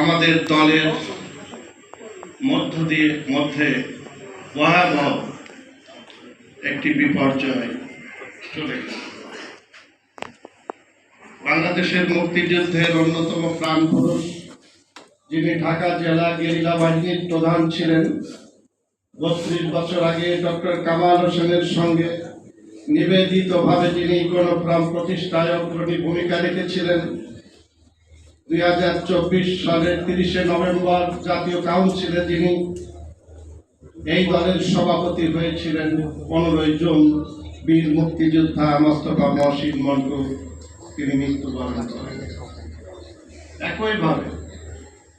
আমাদের দলের মধ্য দিয়ে, মধ্যে ভয়াবহ একটি বিপর্যয় চলে বাংলাদেশের মুক্তিযুদ্ধের অন্যতম প্রাণ পুরুষ যিনি ঢাকা জেলা গেরিলা বাহিনীর প্রধান ছিলেন, বত্রিশ বছর আগে ডক্টর কামাল হোসেনের সঙ্গে নিবেদিতভাবে যিনি গণপ্রাণ প্রতিষ্ঠায় অগ্রণী ভূমিকা রেখেছিলেন দুই হাজার চব্বিশ সালের তিরিশে নভেম্বর জাতীয় কাউন্সিলে যিনি এই দলের সভাপতি হয়েছিলেন পনেরোই জুন বীর মুক্তিযোদ্ধা মোস্তফা মহসিন মন্টু, তিনি মৃত্যুবরণ করেন। একইভাবে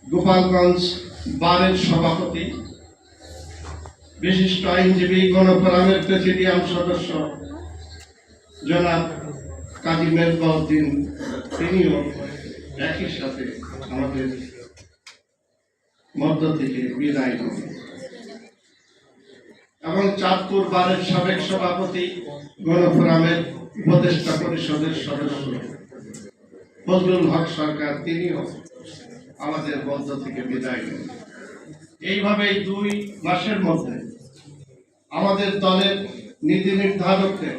গোপালগঞ্জ বারের সভাপতি, বিশিষ্ট আইনজীবী, গণফোরামের প্রেসিডিয়াম সদস্য জনাব কাজী মেজবাউদ্দিন, তিনিও একই সাথে আমাদের মধ্য থেকে বিদায় নেন এবং চাঁদপুর বারের সাবেক সভাপতি গণফোরামের উপদেষ্টা পরিষদের সদস্য ফজলুল হক সরকার, তিনিও আমাদের মধ্য থেকে বিদায় নেন এইভাবে দুই মাসের মধ্যে আমাদের দলের নীতি নির্ধারকদের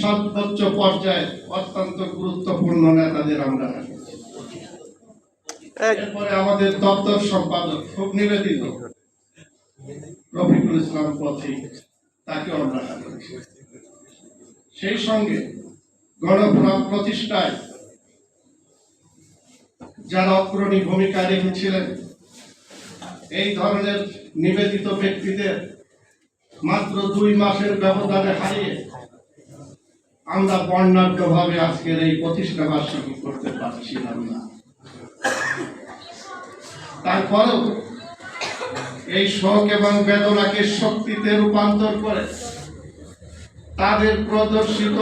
সর্বোচ্চ পর্যায়ে অত্যন্ত গুরুত্বপূর্ণ নেতাদের আমরা। এরপরে আমাদের দপ্তর সম্পাদক খুব নিবেদিত। রফিকুল ইসলাম পথিক তাকে আমরা সেই সঙ্গে গণপ্রাণ প্রতিষ্ঠায় যারা অগ্রণী ভূমিকা রেখেছিলেন, এই ধরনের নিবেদিত ব্যক্তিদের মাত্র দুই মাসের ব্যবধানে হারিয়ে আমরা বর্ণাঢ্যভাবে আজকের এই প্রতিষ্ঠা বার্ষিকী করতে পারছিলাম না। তারপরেও এই শোক এবং বেদনাকে শক্তিতে রূপান্তর করে তাদের প্রদর্শিত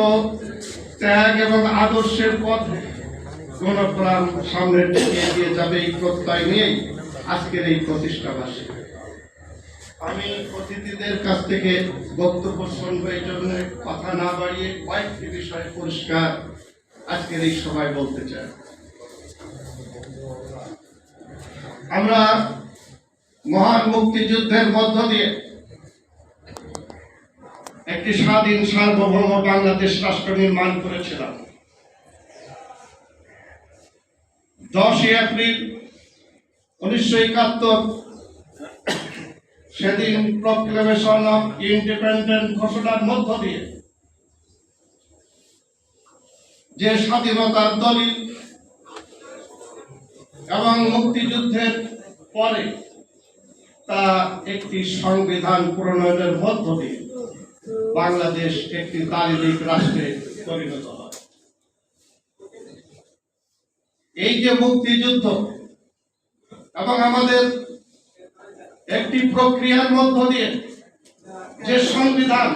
ত্যাগ এবং আদর্শের পথে গণপ্রাণ সামনের দিকে এগিয়ে যাবে এই প্রত্যয় নিয়েই আজকের এই প্রতিষ্ঠা বার্ষিকী আমি অতিথিদের কাছ থেকে বক্তব্য শুনব, এই জন্য কথা না বাড়িয়ে কয়েকটি বিষয় পরিষ্কার আজকের এই সভায় বলতে চাই। আমরা মহান মুক্তিযুদ্ধের মধ্য দিয়ে একটি স্বাধীন, সার্বভৌম বাংলাদেশ রাষ্ট্র নির্মাণ করেছিলাম। দশই এপ্রিল উনিশশো একাত্তর, সেদিন প্রক্লেমেশন অফ ইন্ডিপেন্ডেন্ট ঘোষণার মধ্য দিয়ে যে স্বাধীনতার দলিল এবং মুক্তিযুদ্ধের পরে তা একটি সংবিধান প্রণয়নের মধ্য দিয়ে বাংলাদেশ একটি দারিদ্রিক রাষ্ট্রে পরিণত হয়। এই যে মুক্তিযুদ্ধ এবং আমাদের একটি প্রক্রিয়ার মধ্য দিয়ে যে সংবিধান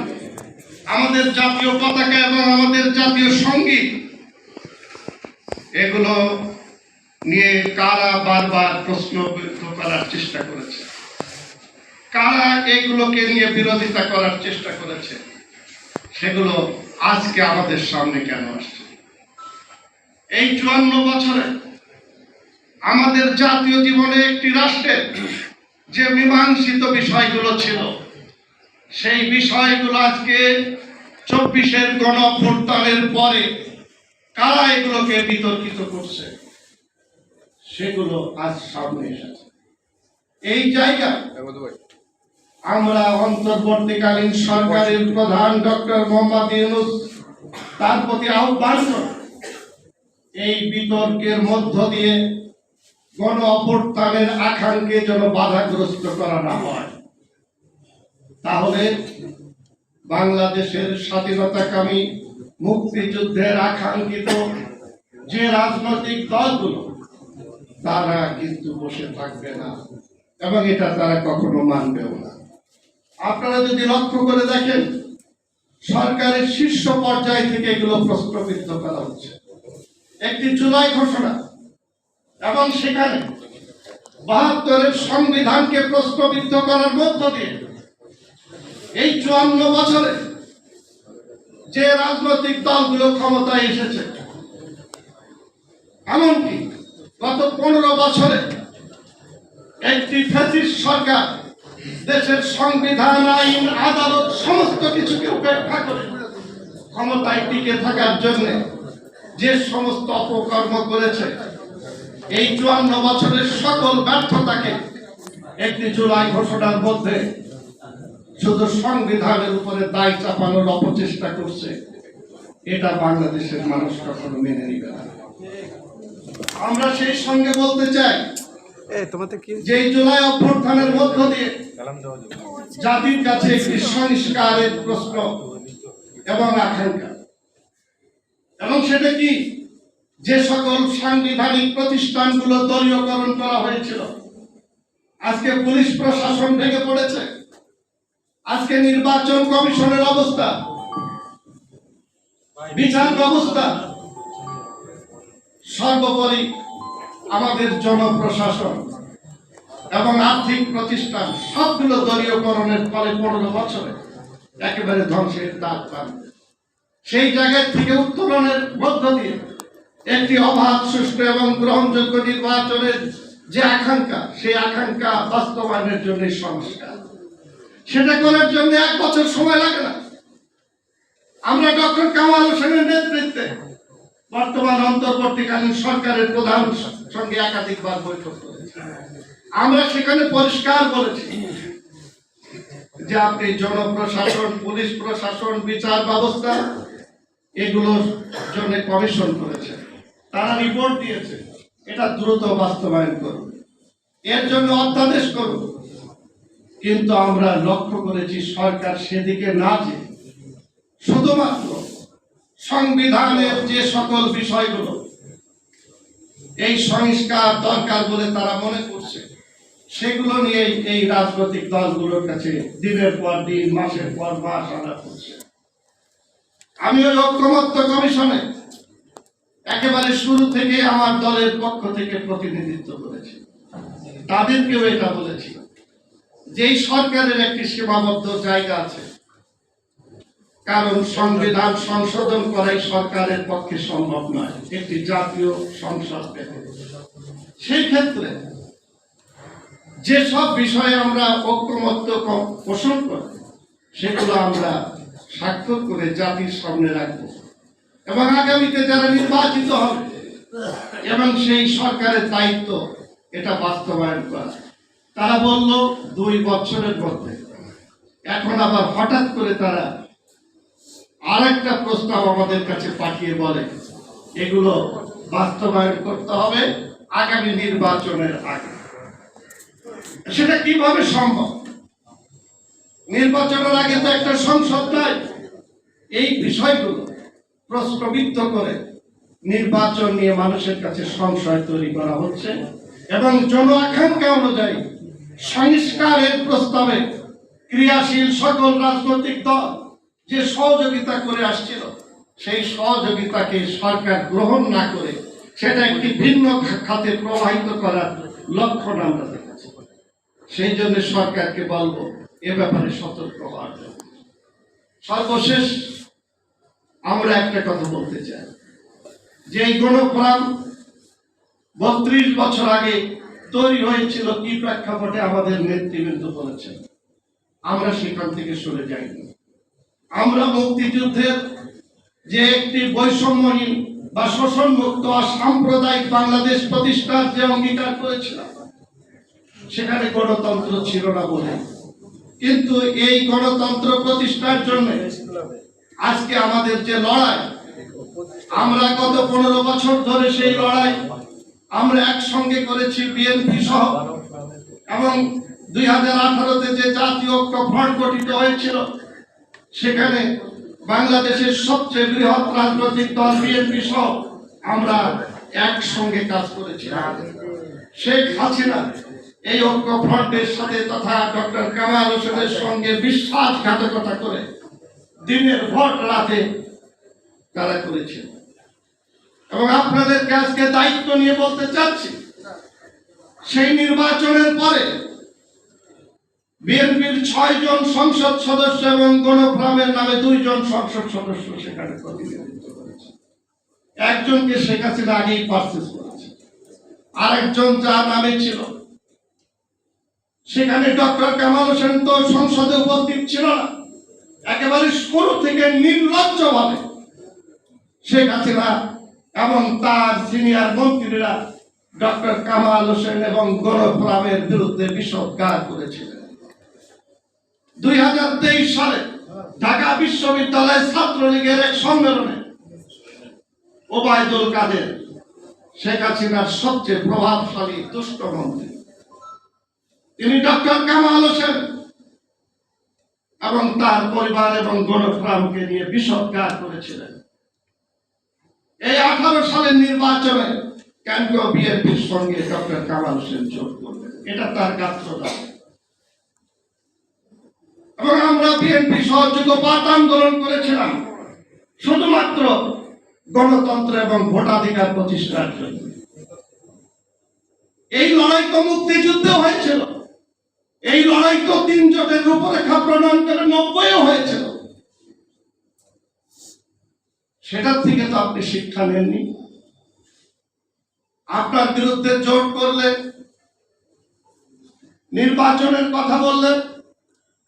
আমাদের জাতীয় পতাকা এবং আমাদের জাতীয় সংগীত, এগুলো নিয়ে কারা বারবার প্রশ্নবিদ্ধ করার চেষ্টা করেছে? কারা এগুলোকে নিয়ে বিরোধিতা করার চেষ্টা করেছে? সেগুলো আজকে আমাদের সামনে কেন আসছে? এই চুয়ান্ন বছরে আমাদের জাতীয় জীবনে একটি রাষ্ট্রের যে মীমাংসিত বিষয়গুলো ছিল, সেই বিষয়গুলো আজকে চব্বিশের গণ অভ্যুত্থানের পরে কারা এগুলোকে বিতর্কিত করছে? সেগুলো আজ সামনে এসেছে। এই জায়গায় আমরা অন্তর্বর্তীকালীন সরকারের প্রধান ডক্টর মোহাম্মদ ইউনুস তার প্রতি আহ্বান এই বিতর্কের মধ্য দিয়ে গণ অভ্যুত্থানের আকাঙ্ক্ষে যেন বাধাগ্রস্ত করা না হয়। তাহলে বাংলাদেশের স্বাধীনতাকামী মুক্তিযুদ্ধের আকাঙ্ক্ষিত যে রাজনৈতিক দলগুলো তারা কিন্তু বসে থাকবে না। এবং এটা তারা কখনো মানবেও না। আপনারা যদি লক্ষ্য করে দেখেন, সরকারের শীর্ষ পর্যায় থেকে এগুলো প্রশ্নবিদ্ধ করা হচ্ছে। একটি জুলাই ঘোষণা, এবং সেখানে বাহাত্তরের সংবিধানকে প্রশ্নবিদ্ধ করার মধ্য দিয়ে এই চুয়ান্ন বছরে যে রাজনৈতিক দলগুলো ক্ষমতায় এসেছে, এমনকি গত পনেরো বছরে একটি ফ্যাসিস্ট সরকার দেশের সংবিধান, আইন, আদালত, সমস্ত কিছুকে উপেক্ষা করে ক্ষমতায় টিকে থাকার জন্য যে সমস্ত অপকর্ম করেছে, এই চুয়ান্ন বছরের সকল ব্যর্থতাকে একটি জুলাই ঘোষণার মধ্যে শুধু সংবিধানের উপরে দায় চাপানোর অপচেষ্টা করছে, এটা বাংলাদেশের মানুষ কখনো মেনে নিবে না। আমরা সেই সঙ্গে বলতে চাই এ যে জুলাই অভ্যর্থনের মধ্য দিয়ে জাতির কাছে একটি সংস্কারের প্রশ্ন এবং আকাঙ্ক্ষা। এবং সেটা কি? যে সকল সাংবিধানিক প্রতিষ্ঠানগুলো দলীয়করণ করা হয়েছিল আজকে পুলিশ প্রশাসন ভেঙে পড়েছে আজকে নির্বাচন কমিশনের অবস্থা বিচার ব্যবস্থা সর্বোপরি আমাদের জনপ্রশাসন এবং আর্থিক প্রতিষ্ঠান সবগুলো দলীয়করণের ফলে পনেরো বছরে একেবারে ধ্বংসের দাগ পান। সেই জায়গা থেকে উত্তোলনের মধ্য দিয়ে একটি অবাধ, সুষ্ঠু এবং গ্রহণযোগ্য নির্বাচনের যে আকাঙ্ক্ষা, সেই আকাঙ্ক্ষা বাস্তবায়নের জন্য সংস্কার। সেটা করার জন্য এক বছর সময় লাগে না। আমরা ডক্টর কামাল হোসেনের নেতৃত্বে বর্তমান অন্তর্বর্তীকালীন সরকারের প্রধান সঙ্গে একাধিকবার বৈঠক করেছি। আমরা সেখানে পরিষ্কার বলেছি যে আপনি জনপ্রশাসন, পুলিশ প্রশাসন, বিচার ব্যবস্থা এগুলোর জন্য কমিশন করেছে। তারা রিপোর্ট দিয়েছে। এটা দ্রুত বাস্তবায়ন করুন। এর জন্য অধ্যাদেশ করুন। কিন্তু আমরা লক্ষ্য করেছি সরকার সেদিকে না যে শুধুমাত্র সংবিধানের যে সকল বিষয়গুলো, এই সংস্কার দরকার বলে তারা মনে করছে, সেগুলো নিয়ে এই রাজনৈতিক দলগুলোর কাছে দিনের পর দিন, মাসের পর মাস আনা করছে। আমি ওই ঐক্যমত্য কমিশনে একেবারে শুরু থেকে আমার দলের পক্ষ থেকে প্রতিনিধিত্ব করেছি। তাদেরকেও এটা বলেছি। যে এই সরকারের একটি সীমাবদ্ধ জায়গা আছে কারণ সংবিধান সংশোধন করাই সরকারের পক্ষে সম্ভব নয়, একটি জাতীয় সংসদ সেই ক্ষেত্রে যেসব বিষয়ে আমরা ক- পোষণ করি, সেগুলো আমরা স্বাক্ষর করে জাতির সামনে রাখব। এবং আগামীতে যারা নির্বাচিত হবে, এবং সেই সরকারের দায়িত্ব, এটা বাস্তবায়ন করা। তারা বলল, দুই বছরের মধ্যে। এখন আবার হঠাৎ করে তারা আরেকটা প্রস্তাব আমাদের কাছে পাঠিয়ে বলে, এগুলো বাস্তবায়ন করতে হবে আগামী নির্বাচনের আগে। সেটা কীভাবে সম্ভব? নির্বাচনের আগে তো একটা সংসদ নাই। এই বিষয়গুলো প্রশ্নবিদ্ধ করে নির্বাচন নিয়ে মানুষের কাছে সংশয় তৈরি করা হচ্ছে এবং জন আকাঙ্ক্ষা অনুযায়ী সংস্কারের প্রস্তাবে ক্রিয়াশীল সকল রাজনৈতিক দল যে সহযোগিতা করে আসছিল, সেই সহযোগিতাকে সরকার গ্রহণ না করে সেটা একটি ভিন্ন খাতে প্রবাহিত করার লক্ষণ আমরা দেখেছি। সেই জন্য সরকারকে বলব, এ ব্যাপারে সতর্ক হওয়ার জন্য। সর্বশেষ আমরা একটা কথা বলতে চাই। যে এই গণফোরাম বত্রিশ বছর আগে তৈরি হয়েছিল, কি প্রেক্ষাপটে আমাদের নেতৃবৃন্দ বলেছেন? আমরা সেখান থেকে সরে যাইনি। আমরা মুক্তিযুদ্ধের যে একটি বৈষম্যহীন বা শোষণ মুক্ত আর সাম্প্রদায়িক বাংলাদেশ প্রতিষ্ঠার যে অঙ্গীকার করেছিলাম, সেখানে গণতন্ত্র ছিল না বলে। কিন্তু এই গণতন্ত্র প্রতিষ্ঠার জন্য আজকে আমাদের যে লড়াই, আমরা গত পনেরো বছর ধরে সেই লড়াই আমরা একসঙ্গে করেছি বিএনপি সহ। এবং দুই হাজার আঠারোতে যে জাতীয় ঐক্য ফ্রন্ট গঠিত হয়েছিল সেখানে বাংলাদেশের সবচেয়ে বৃহৎ রাজনৈতিক দল বিএনপি সহ আমরা একসঙ্গে কাজ করেছি শেখ হাসিনা এই ঐক্য ফ্রন্টের সাথে তথা ডক্টর কামাল হোসেনের সঙ্গে বিশ্বাসঘাতকতা করে দিনের ভোট রাতে তারা করেছেন। এবং আপনাদেরকে আজকে দায়িত্ব নিয়ে বলতে চাচ্ছি, সেই নির্বাচনের পরে বিএনপির ছয় জন সংসদ সদস্য এবং গণফ্রামের নামে দুইজন সংসদ সদস্য সেখানে একজনকে শেখ হাসিনা আগেই পারচেস করেছে। আরেকজন যার নামে ছিল। সেখানে ডক্টর কামাল হোসেন তো সংসদে উপস্থিত ছিল না। একেবারে শুরু থেকে নির্লজ্জ ভাবে শেখ হাসিনা এবং তার সিনিয়র মন্ত্রীরা ডক্টর কামাল হোসেন এবং গণফোরামের বিরুদ্ধে বিষোদ্গার করেছিলেন। দুই হাজার তেইশ সালে ঢাকা বিশ্ববিদ্যালয় ছাত্রলীগের এক সম্মেলনে ওবায়দুল কাদের, শেখ হাসিনার সবচেয়ে প্রভাবশালী দুষ্ট মন্ত্রী। তিনি ডক্টর কামাল হোসেন এবং তার পরিবার এবং গণফোরামকে নিয়ে বিষোদ্গার করেছিলেন। এই আঠারো সালের নির্বাচনে কেন্দ্রীয় বিএনপির সঙ্গে ডক্টর কামাল হোসেন যোগ করবেন এটা তার গাত্রদান। এবং আমরা বিএনপি সহযোগ পাঠ আন্দোলন করেছিলাম। শুধুমাত্র গণতন্ত্র এবং ভোটাধিকার প্রতিষ্ঠার জন্য। এই লড়াই তো মুক্তিযুদ্ধে হয়েছিল। এই লড়াই তো তিন জোটের রূপরেখা প্রণয়ন করে নব্বইও হয়েছিল। সেটার থেকে তো আপনি শিক্ষা নেননি। আপনার বিরুদ্ধে জোর করলে, নির্বাচনের কথা বললে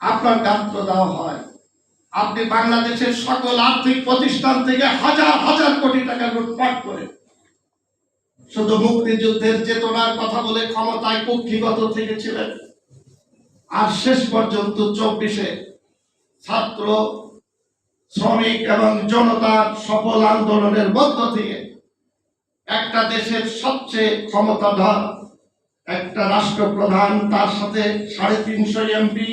আপনার গাত্র দেওয়া হয়। আপনি বাংলাদেশের সকল আর্থিক প্রতিষ্ঠান থেকে হাজার হাজার কোটি টাকা লুটপাট করে শুধু মুক্তিযুদ্ধের চেতনার কথা বলে ক্ষমতায় কক্ষিগত থেকেছিলেন। আর শেষ পর্যন্ত চব্বিশে ছাত্র, শ্রমিক এবং জনতার সফল আন্দোলনের মধ্য থেকে একটা দেশের সবচেয়ে ক্ষমতাধর একটা রাষ্ট্রপ্রধান, তার সাথে সাড়ে তিনশো এমপি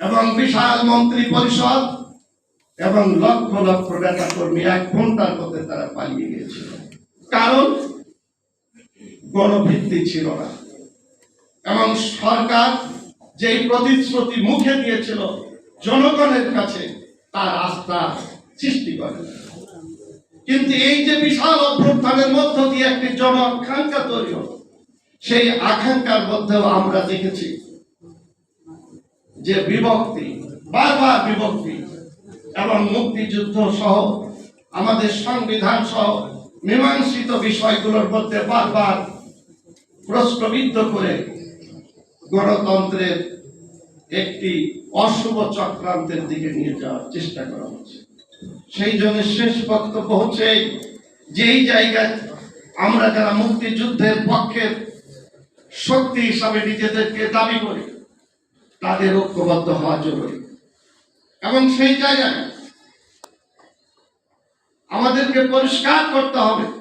এবং বিশাল মন্ত্রী পরিষদ এবং লক্ষ লক্ষ নেতা কর্মী এক ঘণ্টার মধ্যে তারা পালিয়ে গিয়েছিল। কারণ গণভিত্তি ছিল না। এবং সরকার যেই প্রতিশ্রুতি মুখে দিয়েছিল জনগণের কাছে তার আস্থা সৃষ্টি করে। কিন্তু এই যে বিশাল অভ্যুত্থানের মধ্য দিয়ে একটি জন আকাঙ্ক্ষা তৈরি সেই আকাঙ্ক্ষার মধ্যেও আমরা দেখেছি যে বিভক্তি, বারবার বিভক্তি এবং মুক্তিযুদ্ধ সহ আমাদের সংবিধান সহ মীমাংসিত বিষয়গুলোর মধ্যে বারবার প্রশ্নবিদ্ধ করে গণতন্ত্রের একটি অশুভ চক্রান্তের দিকে নিয়ে যাওয়ার চেষ্টা করা হচ্ছে। সেই জন্য শেষ বক্তব্য হচ্ছে যেই জায়গায় আমরা যারা মুক্তিযুদ্ধের পক্ষের শক্তি হিসাবে নিজেদেরকে দাবি করি তাদের ঐক্যবদ্ধ হওয়া জরুরি। এবং সেই জায়গায় আমাদেরকে পরিষ্কার করতে হবে।